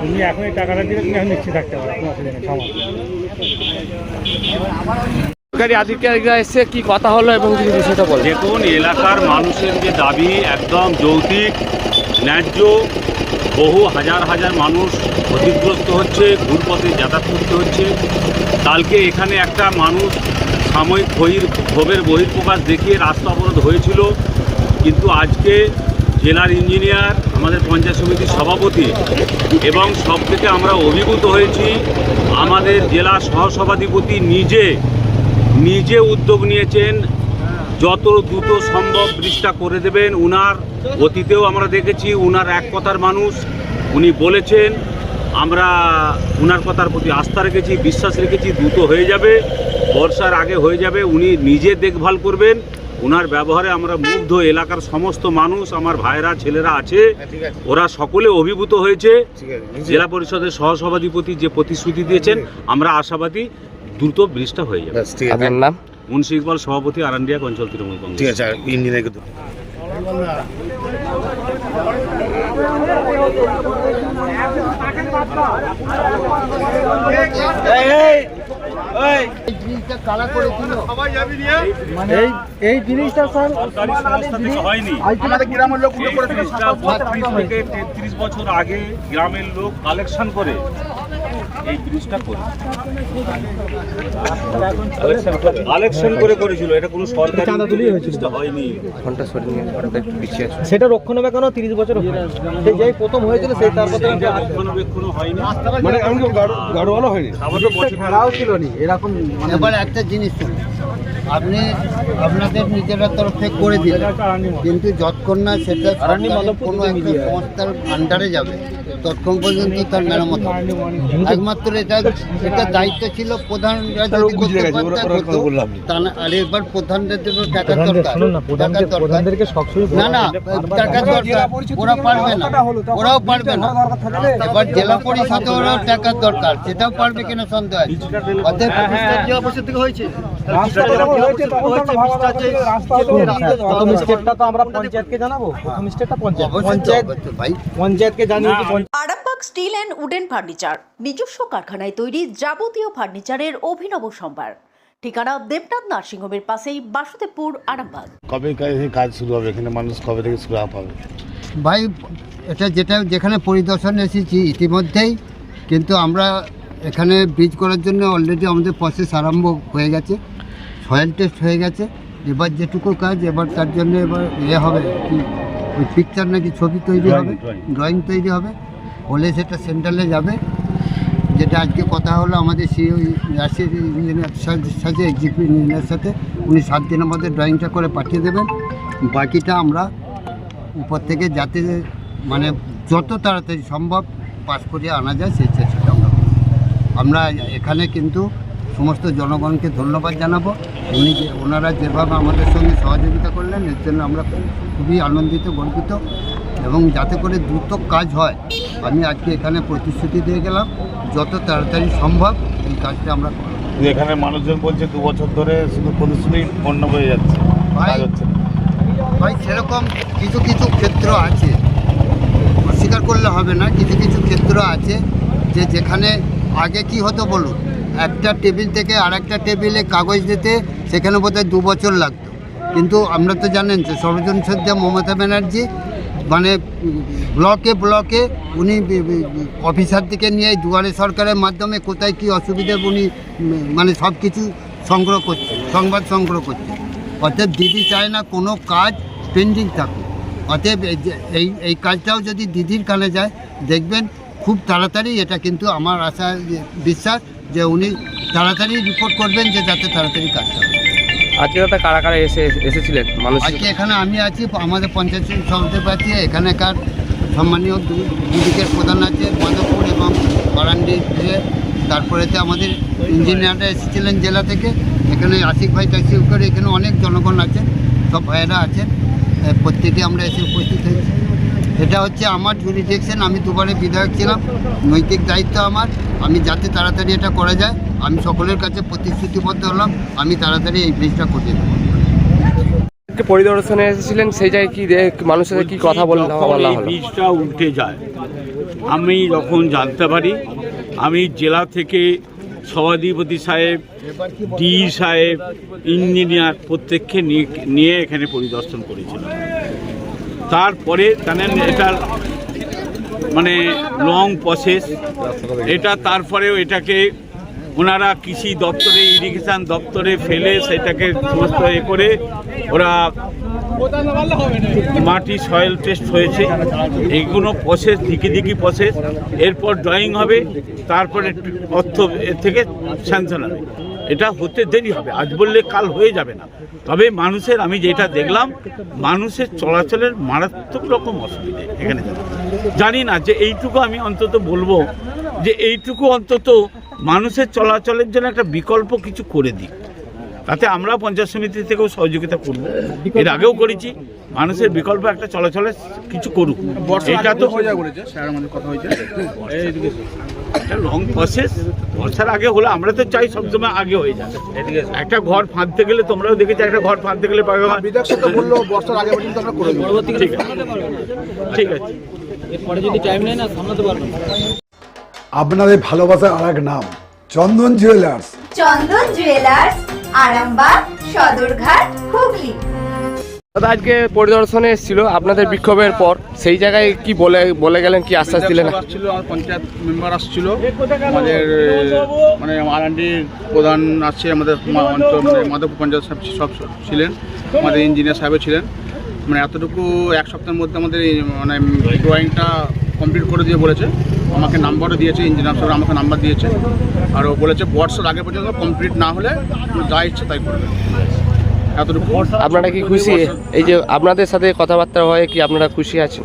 তুমি এখন এই টাকাটা দিলে তুমি এখন নিশ্চিত থাকতে পারো কোনো অসুবিধা নেই থামো। সরকারি আধিকারিকরা এসে কি কথা হলো এবং বিষয়টা বলে? দেখুন এলাকার মানুষের যে দাবি একদম যৌক্তিক ন্যায্য বহু হাজার হাজার মানুষ ক্ষতিগ্রস্ত হচ্ছে ঘুরপথে যাতায়াত করতে হচ্ছে। কালকে এখানে একটা মানুষ সাময়িক বহির ক্ষোভের বহির্প্রকাশ দেখিয়ে রাস্তা অবরোধ হয়েছিল। কিন্তু আজকে জেলার ইঞ্জিনিয়ার, আমাদের পঞ্চায়েত সমিতির সভাপতি এবং সব থেকে আমরা অভিভূত হয়েছি, আমাদের জেলা সহসভাধিপতি নিজে নিজে উদ্যোগ নিয়েছেন, যত দ্রুত সম্ভব ব্রিজটা করে দেবেন। উনার অতীতেও আমরা দেখেছি, উনার এক কথার মানুষ, উনি বলেছেন আমরা উনার কথার প্রতি আস্থা রেখেছি বিশ্বাস রেখেছি দ্রুত হয়ে যাবে বর্ষার আগে হয়ে যাবে উনি নিজে দেখভাল করবেন। ওনার ব্যবহারে আমরা মুগ্ধ এলাকার সমস্ত মানুষ আমার ভাইরা ছেলেরা আছে। ওরা সকলে অভিভূত হয়েছে। জেলা পরিষদের সহসভাধিপতি যে প্রতিশ্রুতি দিয়েছেন আমরা আশাবাদী দ্রুত ব্রিজটা হয়ে যাবে। আপনার নাম? মুন্সি ইকবাল সভাপতি আরান্ডিয়া অঞ্চল তৃণমূল কংগ্রেস। ঠিক আছে ইঞ্জিনিয়ারকে তো এই জিনিসটা স্যার আমাদের গ্রামের লোক তেত্রিশ বছর আগে গ্রামের লোক কালেকশন করে। এই ব্রিজটা করে। কালেকশন করে করেছিল এটা কোনো সরকারি চাঁদা তুলেই হয়েছিল। হয়নি। ঘণ্টা সরিয়ে নিয়ে ঘণ্টা একটু পিছিয়ে আছে। সেটা রক্ষণাবেক্ষণ তিরিশ বছর হয়ে যেই প্রথম হয়েছিল সেই তারপর থেকে এটা রক্ষণাবেক্ষণ হয়নি। মানে এমন গাড়োয়ালা হয়নি। তারপর খেলাও ছিল নি এরকম মানে এবার একটা জিনিস আপনি আপনাদের নিজেরা তরফ থেকে করে দিলেন কিন্তু যতক্ষণ না সেটা কোনো একটা সংস্থার আন্ডারে যাবে। ততক্ষণ পর্যন্ত তার মেরামত একমাত্র এটা এটা দায়িত্ব ছিল প্রধানরা যদি করতে পারতো, করতো। তা না আর এবার প্রধানদের জন্য টাকার দরকার না প্রধানদের টাকার দরকার না না টাকার দরকার ওরা পারবে না। ওরাও পারবে না। এবার জেলা পরিষদে ওরাও টাকার দরকার। সেটাও পারবে কিনা সন্দেহ আছে। অতএব জেলা পরিষদ থেকে হয়েছে প্রথম স্টেপটা তো আমরা পঞ্চায়েতকে জানাব প্রথম স্টেপটা পঞ্চায়েত পঞ্চায়েত পঞ্চায়েতকে জানিয়েছি Arambag steel and wooden furniture নিজস্ব কারখানায় তৈরি যাবতীয় ফার্নিচারের অভিনব সম্ভার। ঠিকানা দেবনাথ নার্সিংহোমের পাশেই বাসুদেবপুর আরামবাগ। কবে কাজ শুরু হবে? এখানে মানুষ কবে থেকে শুরু হবে? ভাই এটা যেটা যেখানে পরিদর্শন এসেছি ইতিমধ্যেই কিন্তু আমরা এখানে ব্রিজ করার জন্য অলরেডি আমাদের প্রসেস আরম্ভ হয়ে গেছে সয়েল টেস্ট হয়ে গেছে। এবার যেটুকু কাজ এবার তার জন্য এবার ইয়ে হবে কি ওই পিকচার নাকি ছবি তৈরি হবে ড্রয়িং তৈরি হবে। হলে সেটা সেন্ট্রালে যাবে। যেটা আজকে কথা হলো আমাদের সি রাশিয়ার ইঞ্জিনিয়ার সাথে এক্সিকিউটিভ ইঞ্জিনিয়ার সাথে। উনি সাত দিনের মধ্যে ড্রয়িংটা করে পাঠিয়ে দেবেন। বাকিটা আমরা উপর থেকে যাতে মানে যত তাড়াতাড়ি সম্ভব পাস করিয়ে আনা যায়, সেই চেষ্টা আমরা আমরা এখানে কিন্তু সমস্ত জনগণকে ধন্যবাদ জানাব। উনি যে, ওনারা যেভাবে আমাদের সঙ্গে সহযোগিতা করলেন, এর জন্য আমরা খুবই আনন্দিত, গর্বিত। এবং যাতে করে দ্রুত কাজ হয় আমি আজকে এখানে প্রতিশ্রুতি দিয়ে গেলাম যত তাড়াতাড়ি সম্ভব এই কাজটা আমরা করব। এখানে মানুষজন বলছে দু বছর ধরে শুধু প্রদর্শনী পণ্য হয়ে যাচ্ছে ভাই কাজ হচ্ছে ভাই সেরকম কিছু কিছু ক্ষেত্র আছে অস্বীকার করলে হবে না কিছু কিছু ক্ষেত্র আছে যে যেখানে আগে কি হতো বলুন একটা টেবিল থেকে আরেকটা টেবিলে কাগজ দিতে সেখানে বোধহয় দু বছর লাগতো। কিন্তু আমরা তো জানেন যে সর্বজন শ্রদ্ধা মমতা ব্যানার্জি মানে ব্লকে ব্লকে উনি বি- অফিসারদিকে নিয়ে দুয়ারে সরকারের মাধ্যমে কোথায় কি অসুবিধা উনি মানে সব কিছু সংগ্রহ করছে, সংবাদ সংগ্রহ করছে অতএব দিদি চায় না কোনো কাজ পেন্ডিং থাকুক অতএব এই এই কাজটাও যদি দিদির কানে যায়, দেখবেন খুব তাড়াতাড়ি এটা কিন্তু আমার আশা বিশ্বাস যে উনি তাড়াতাড়ি রিপোর্ট করবেন যে যাতে তাড়াতাড়ি কাজটা। আজকে দাদা কারা কারা এসে এসেছিলেন? মানুষ আজকে এখানে আমি আছি, আমাদের পঞ্চায়েত সমিতির পাচ্ছি এখানকার সম্মানীয় দুদিকের প্রধান আছে, মাধবপুর এবং বারান্ডি তারপরেতে আমাদের ইঞ্জিনিয়াররা এসেছিলেন জেলা থেকে। এখানে আশিক ভাই ট্যাক্সি করে এখানে অনেক জনগণ আছেন সব ভাইয়েরা আছেন প্রত্যেকে আমরা এসে উপস্থিত হয়েছি। এটা হচ্ছে আমার জুরিডিকশন আমি দুবারে বিধায়ক ছিলাম, নৈতিক দায়িত্ব আমার। আমি যাতে তাড়াতাড়ি এটা করা যায় আমি সকলের কাছে প্রতিশ্রুতিবদ্ধ হলাম আমি তাড়াতাড়ি এই ব্রিজটা করিয়ে দেবো। পরিদর্শনে এসেছিলেন সেই জায়গায় কি দেখ- মানুষের সাথে কি কথা বলা এই বীজটা উল্টে যায় আমি যখন জানতে পারি আমি জেলা থেকে সভাধিপতি সাহেব ডি সাহেব ইঞ্জিনিয়ার প্রত্যেককে নিয়ে নিয়ে এখানে পরিদর্শন করেছিলাম। তারপরে জানেন এটার মানে লং প্রসেস এটা তারপরেও এটাকে ওনারা কৃষি দপ্তরে, ইরিগেশন দপ্তরে ফেলে সেটাকে সমস্ত এ করে ওরা মাটি, সয়েল টেস্ট হয়েছে। এইগুলো প্রসেস দিকে দিকে প্রসেস এরপর ড্রয়িং হবে, তারপরে অর্থ এর থেকে স্যাংশন হবে। এটা হতে দেরি হবে, আজ বললে কাল হয়ে যাবে না। তবে মানুষের, আমি যেটা দেখলাম, মানুষের চলাচলের মারাত্মক রকম অসুবিধে এখানে। জানি না যে এইটুকু আমি অন্তত বলব, যে এইটুকু অন্তত মানুষের চলাচলের জন্য একটা বিকল্প কিছু করে দিই তাতে আমরা পঞ্চায়েত সমিতি থেকেও সহযোগিতা করব। এর আগেও করেছি। মানুষের বিকল্প একটা চলাচলের কিছু করুক। এটা তো একটা লং প্রসেস বর্ষার আগে হলে আমরা তো চাই সবসময় আগে হয়ে যাবে একটা ঘর ফাঁদতে গেলে তোমরাও দেখেছ একটা ঘর ফাঁদতে গেলে পাবে না। ঠিক আছে। ঠিক আছে আপনাদের ভালোবাসার আর এক নাম চন্দন জুয়েলার্স চন্দন জুয়েলার্স আরামবাগ সদরঘাট হুগলি। দাদা আজকে পরিদর্শনে এসেছিল আপনাদের বিক্ষোভের পর। সেই জায়গায় কি বলে বলে গেলেন কি আশ্বাস দিলেন? আসছিল আমার পঞ্চায়েত মেম্বার আসছিল। আমাদের মানে আরান্ডির প্রধান আছে আমাদের অঞ্চল মানে মাধবপুর পঞ্চায়েত সাহেব সব ছিলেন আমাদের ইঞ্জিনিয়ার সাহেবও ছিলেন। মানে এতটুকু এক সপ্তাহের মধ্যে আমাদের মানে ড্রয়িংটা কমপ্লিট করে দিয়ে বলেছে। আমাকে নাম্বারও দিয়েছে ইঞ্জিনিয়ার সাহেব আমাকে নাম্বার দিয়েছে। আর ও বলেছে বর্ষার আগে পর্যন্ত কমপ্লিট না হলে যা ইচ্ছে তাই করবে। এতটুকু। আপনারা কি খুশি? এই যে আপনাদের সাথে কথাবার্তা হয় কি আপনারা খুশি আছেন?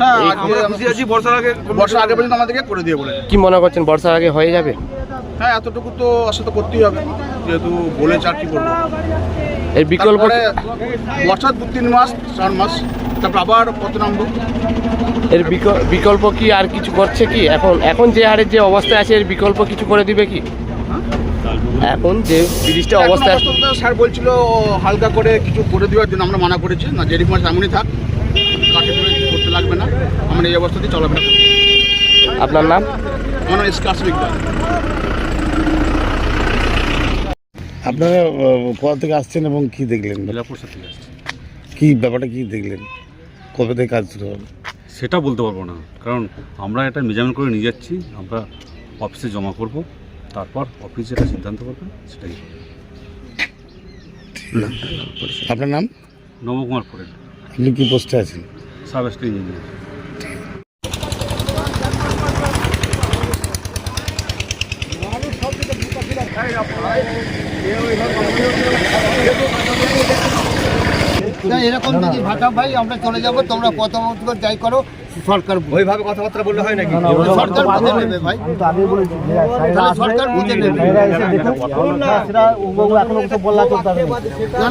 হ্যাঁ আজকে খুশি আছি বর্ষার আগে বর্ষার আগে পর্যন্ত আমাদেরকে করে দিয়ে বলেছে। কি মনে করছেন বর্ষার আগে হয়ে যাবে? হ্যাঁ এতটুকু তো তো করতেই হবে। যেহেতু করব এর বিকল্প বছর দু তিন মাস চার মাস তারপর আবার কত নামবো এর বিক- বিকল্প কি আর কিছু করছে কি? এখন এখন যে হারে যে অবস্থায় আছে এর বিকল্প কিছু করে দিবে কি? এখন যে ব্রিজটা আপাতত স্যার বলছিল হালকা করে কিছু করে দেওয়ার জন্য আমরা মানা করেছি। না যেরকম মাস এমনই থাক। কাঠে ধরে কিছু করতে লাগবে না। আমরা এই অবস্থাতেই চলাফেরা করব। আপনার নাম? আমার নাম আপনারা কোথা থেকে আসছেন এবং কি দেখলেন? কি ব্যাপারটা কি দেখলেন? কবে থেকে কাজ শুরু হবে? সেটা বলতে পারব না। কারণ আমরা এটা মেজারমেন্ট করে নিয়ে যাচ্ছি আমরা অফিসে জমা করব তারপর অফিস যেটা সিদ্ধান্ত করবে সেটাই আপনার নাম? নবকুমার পরেন আপনি কি পোস্টে আছেন? সাব ইঞ্জিনিয়ার তা এরকম যদি ভাটা ভাই আমরা চলে যাব তোমরা যাই করো সরকার ওইভাবে কথাবার্তা বললে হয় নাকি? বুঝে নেবে ভাই। বুঝে নেবে। না।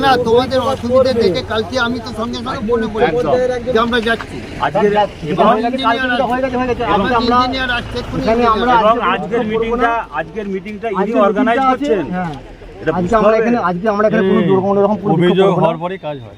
না তোমাদের অসুবিধা দেখে কালকে আমি তো সঙ্গে সঙ্গে মনে বলে যে আমরা যাচ্ছি। আজকে হয়ে গেছে কালকে হয়ে গেছে হয়ে গেছে। আজকে আমরা ইঞ্জিনিয়ার আসছে এক্ষুনি এখানে আজকের মিটিংটা আজকের মিটিংটা ইনি অর্গানাইজ করছেন। হ্যাঁ। আজকে আমরা এখানে আজকে আমরা এখানে কোনো কোনো রকম কোনো অভিযোগ হওয়ার পরে কাজ হয়।